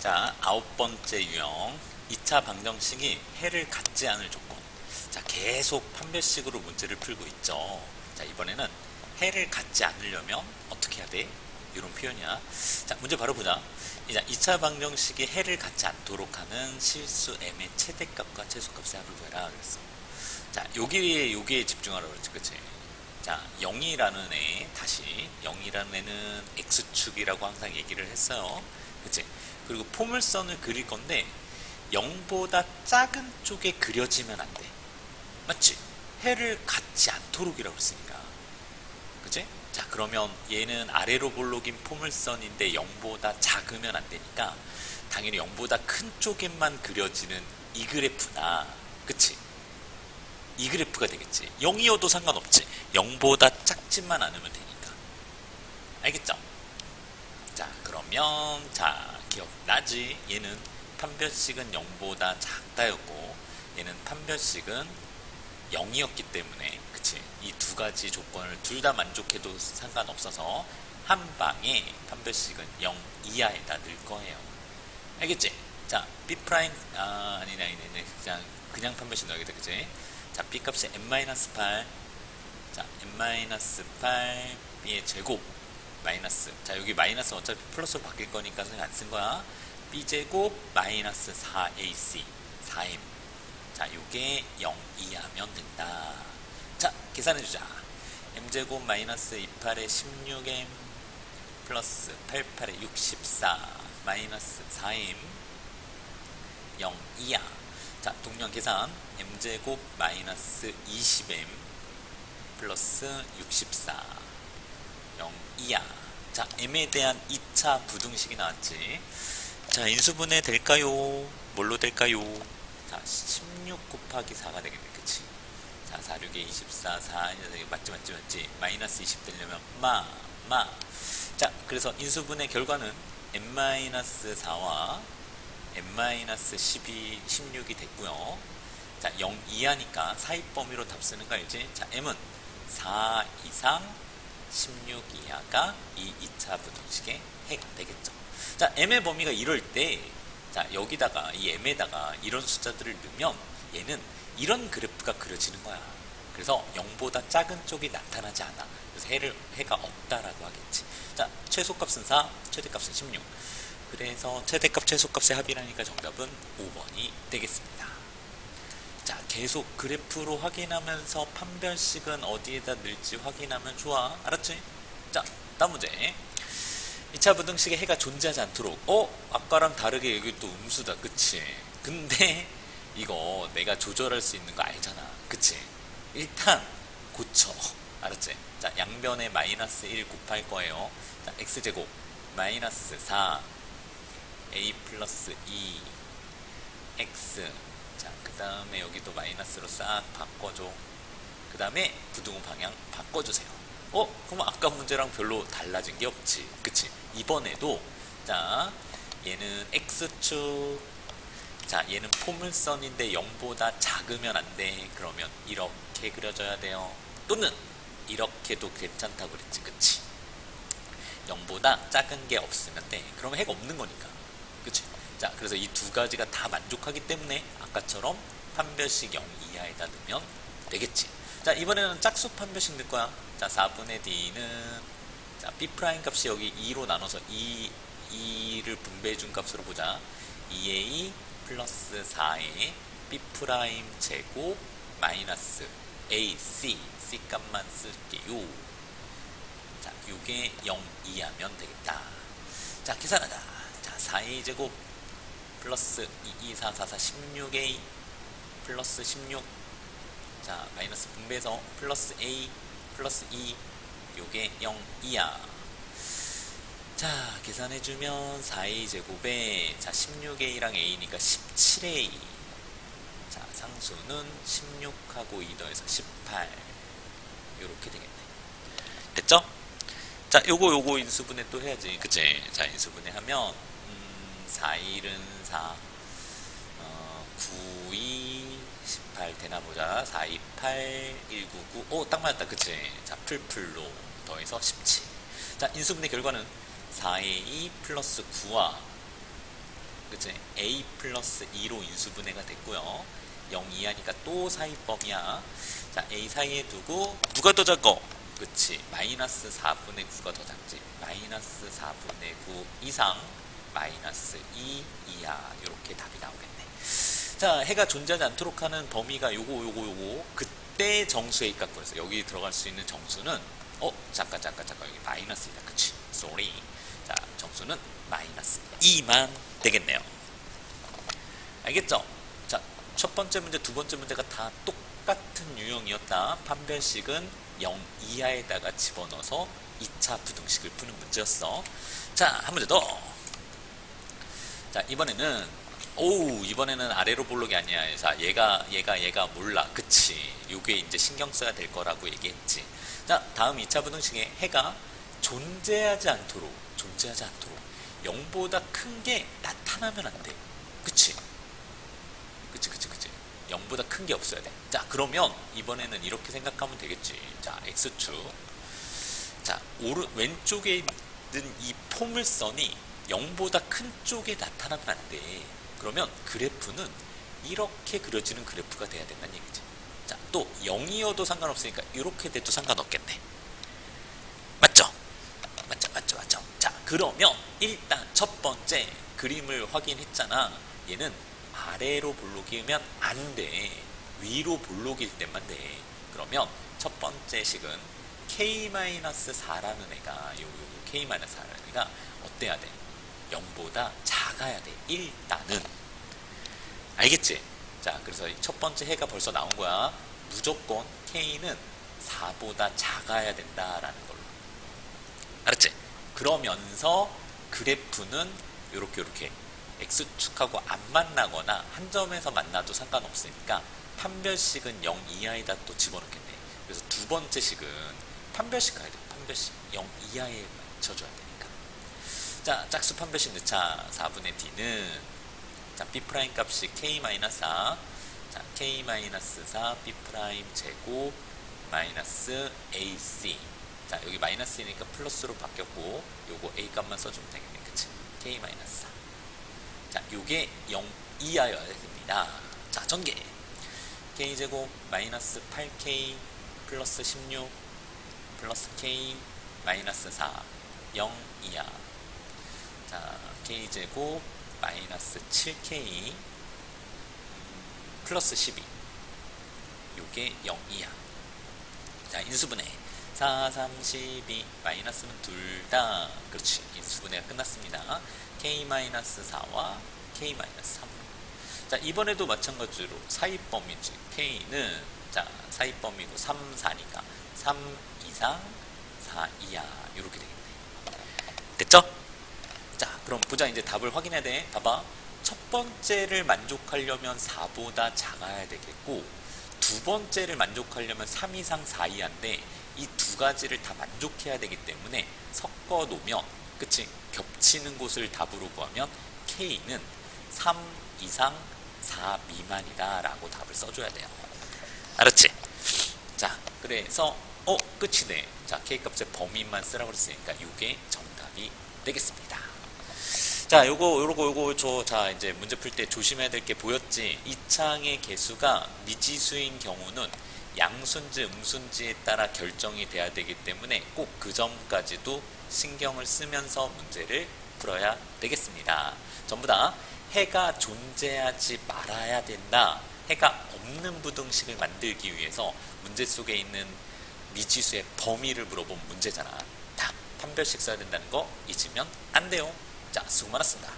자, 아홉 번째 유형. 2차 방정식이 해를 갖지 않을 조건. 자, 계속 판별식으로 문제를 풀고 있죠. 자, 이번에는 해를 갖지 않으려면 어떻게 해야 돼? 이런 표현이야. 자, 문제 바로 보자. 이제 2차 방정식이 해를 갖지 않도록 하는 실수 m의 최대값과 최소값의 합을 구해라. 그랬어. 자, 여기에, 여기에 집중하라고 그랬지. 그치? 자, 0이라는 애, 다시 0이라는 애는 x축이라고 항상 얘기를 했어요. 그치? 그리고 포물선을 그릴 건데 0보다 작은 쪽에 그려지면 안 돼. 맞지? 해를 갖지 않도록이라고 했으니까. 그치? 자, 그러면 얘는 아래로 볼록인 포물선인데 0보다 작으면 안 되니까 당연히 0보다 큰 쪽에만 그려지는 이 그래프나, 그치? 이 그래프가 되겠지. 0이어도 상관없지. 0보다 작지만 않으면 되니까. 알겠죠? 자, 그러면, 자, 기억나지? 얘는 판별식은 0보다 작다였고, 얘는 판별식은 0이었기 때문에, 그치? 이 두 가지 조건을 둘 다 만족해도 상관없어서, 한 방에 판별식은 0 이하에다 넣을 거예요. 알겠지? 자, B 프라임, 아, 아니네, 아니네, 그냥, 그냥 판별식 넣어야겠다, 그치? 자, B 값이 n-8. 자, n-8, B의 제곱, 마이너스. 자, 여기 마이너스 어차피 플러스로 바뀔 거니까 그냥 안 쓴 거야. B제곱, 마이너스 4AC, 4M. 자, 요게 0 이하면 된다. 자, 계산해주자. M제곱, 마이너스 28에 16M, 플러스 88에 64, 마이너스 4M, 0 이하. 자, 동량 계산. m제곱 마이너스 20m 플러스 64 0 이하. 자 m에 대한 2차 부등식이 나왔지. 자 인수분해 될까요? 뭘로 될까요? 자 16 곱하기 4가 되겠네. 그치? 자 4, 6에 24 4 맞지 맞지 맞지? 마이너스 20 되려면 마 마 자 그래서 인수분해 결과는 n-4와 n-12 16이 됐고요. 자, 0 이하니까 사입 범위로 답 쓰는 거 알지? 자, m은 4 이상 16 이하가 이 2차 부등식의 해가 되겠죠. 자, m의 범위가 이럴 때, 자, 여기다가, 이 m에다가 이런 숫자들을 넣으면 얘는 이런 그래프가 그려지는 거야. 그래서 0보다 작은 쪽이 나타나지 않아. 그래서 해를, 해가 없다라고 하겠지. 자, 최소값은 4, 최대값은 16. 그래서 최대값, 최소값의 합이라니까 정답은 5번이 되겠습니다. 자, 계속 그래프로 확인하면서 판별식은 어디에다 넣을지 확인하면 좋아. 알았지? 자, 다음 문제. 2차 부등식에 해가 존재하지 않도록. 어? 아까랑 다르게 여기 또 음수다. 그치? 근데 이거 내가 조절할 수 있는 거 알잖아. 그치? 일단 고쳐. 알았지? 자, 양변에 마이너스 1 곱할 거예요. 자, x제곱 마이너스 4 a 플러스 2 x 자, 그 다음에 여기도 마이너스로 싹 바꿔줘. 그 다음에 부등호 방향 바꿔주세요. 어? 그럼 아까 문제랑 별로 달라진 게 없지. 그치? 이번에도, 자, 얘는 X축. 자, 얘는 포물선인데 0보다 작으면 안 돼. 그러면 이렇게 그려줘야 돼요. 또는 이렇게도 괜찮다고 그랬지. 그치? 0보다 작은 게 없으면 돼. 그러면 해가 없는 거니까. 자, 그래서 이 두 가지가 다 만족하기 때문에 아까처럼 판별식 0 이하에다 넣으면 되겠지. 자, 이번에는 짝수 판별식 넣을 거야. 자, 4분의 d는 자, b 프라임 값이 여기 2로 나눠서 2, 2를 분배해 준 값으로 보자. 2a 플러스 4a b 프라임 제곱 마이너스 ac c 값만 쓸게요. 자, 요게 0 이하면 되겠다. 자, 계산하자. 자, 4a 제곱 플러스 2, 2, 4, 4, 4, 16A 플러스 16 자, 마이너스 분배해서 플러스 A 플러스 2 요게 0 이하 자, 계산해주면 4A 제곱에. 자, 16A랑 A니까 17A 자, 상수는 16하고 2 더해서 18 요렇게 되겠네. 됐죠? 자, 요거 요거 인수분해 또 해야지. 그치? 자, 인수분해 하면 4, 1은 4, 어, 9, 2, 18 되나 보자. 4, 2, 8, 1, 9, 9. 오, 딱 맞았다. 그치? 자, 풀풀로 더해서 17. 자, 인수분해 결과는 4의 2 플러스 9와 그치? a 플러스 2로 인수분해가 됐고요. 0 이하니까 또 사이범위야. 자, a 사이에 두고 누가 더 작어? 그치? 마이너스 4분의 9가 더 작지. 마이너스 4분의 9 이상 마이너스 2 이하 이렇게 답이 나오겠네. 자, 해가 존재하지 않도록 하는 범위가 요거 요거 요거 그때 정수의 입각분에서 여기 들어갈 수 있는 정수는 어 잠깐 잠깐 잠깐 여기 마이너스이다. 그치? Sorry. 자 정수는 마이너스 2만 되겠네요. 알겠죠? 자 첫 번째 문제 두 번째 문제가 다 똑같은 유형이었다. 판별식은 0 이하에다가 집어넣어서 2차 부등식을 푸는 문제였어. 자 한 문제 더 자 이번에는 오 이번에는 아래로 볼록이 아니야. 자 얘가 얘가 얘가 몰라. 그치. 요게 이제 신경 써야 될 거라고 얘기했지. 자 다음 2차 부등식에 해가 존재하지 않도록 존재하지 않도록 0보다 큰 게 나타나면 안돼. 그치? 그치 그치 그치. 0보다 큰 게 없어야 돼자 그러면 이번에는 이렇게 생각하면 되겠지. 자 x축. 자 오른 왼쪽에 있는 이 포물선이 0보다 큰 쪽에 나타나면 안 돼. 그러면 그래프는 이렇게 그려지는 그래프가 돼야 된다는 얘기지. 자, 또 0이어도 상관없으니까 이렇게 돼도 상관없겠네. 맞죠? 맞죠, 맞죠, 맞죠. 자, 그러면 일단 첫 번째 그림을 확인했잖아. 얘는 아래로 볼록이면 안 돼. 위로 볼록일 때만 돼. 그러면 첫 번째 식은 k-4라는 애가 요, 요, 요 k-4라는 애가 어때야 돼? 0보다 작아야 돼. 일단은. 알겠지? 자, 그래서 이첫 번째 해가 벌써 나온 거야. 무조건 K는 4보다 작아야 된다라는 걸로. 알았지? 그러면서 그래프는 요렇게 요렇게 X축하고 안 만나거나 한 점에서 만나도 상관없으니까 판별식은 0 이하에다 또 집어넣겠네. 그래서 두 번째 식은 판별식 가야 돼. 판별식 0 이하에 맞춰줘야 되니까. 자, 짝수 판별식 넣자. 4분의 d는 자, b 프라임 값이 k-4. 자, k-4 b 프라임 제곱 마이너스 ac. 자, 여기 마이너스니까 플러스로 바뀌었고 요거 a 값만 써주면 되겠네. 그치? k-4. 자, 요게 0 이하여야 됩니다. 자, 전개. k 제곱 마이너스 8k 플러스 16 플러스 k 마이너스 4 0 이하 자, k제곱 마이너스 7k 플러스 12 요게 0 이하 자, 인수분해. 4, 3, 12 마이너스는 둘 다. 그렇지. 인수분해가 끝났습니다. K 마이너스 4와 k 마이너스 3 자, 이번에도 마찬가지로 사이범위지. K는 자, 사이범위고 3, 4니까 3 이상 4 이하. 이렇게 되겠네. 됐죠? 자, 그럼 보자. 이제 답을 확인해야 돼. 봐봐. 첫 번째를 만족하려면 4보다 작아야 되겠고, 두 번째를 만족하려면 3 이상 4 이하인데, 이 두 가지를 다 만족해야 되기 때문에 섞어 놓으면, 그치? 겹치는 곳을 답으로 구하면, K는 3 이상 4 미만이다. 라고 답을 써줘야 돼요. 알았지? 자, 그래서, 어, 끝이네. 자, K 값의 범위만 쓰라고 그랬으니까, 이게 정답이 되겠습니다. 자, 요거, 요거, 요거, 저, 자, 이제 문제 풀 때 조심해야 될 게 보였지? 이 창의 개수가 미지수인 경우는 양순지, 음순지에 따라 결정이 돼야 되기 때문에 꼭 그 점까지도 신경을 쓰면서 문제를 풀어야 되겠습니다. 전부 다 해가 존재하지 말아야 된다. 해가 없는 부등식을 만들기 위해서 문제 속에 있는 미지수의 범위를 물어본 문제잖아. 다 판별식 써야 된다는 거 잊으면 안 돼요. 자, 수고 많았습니다.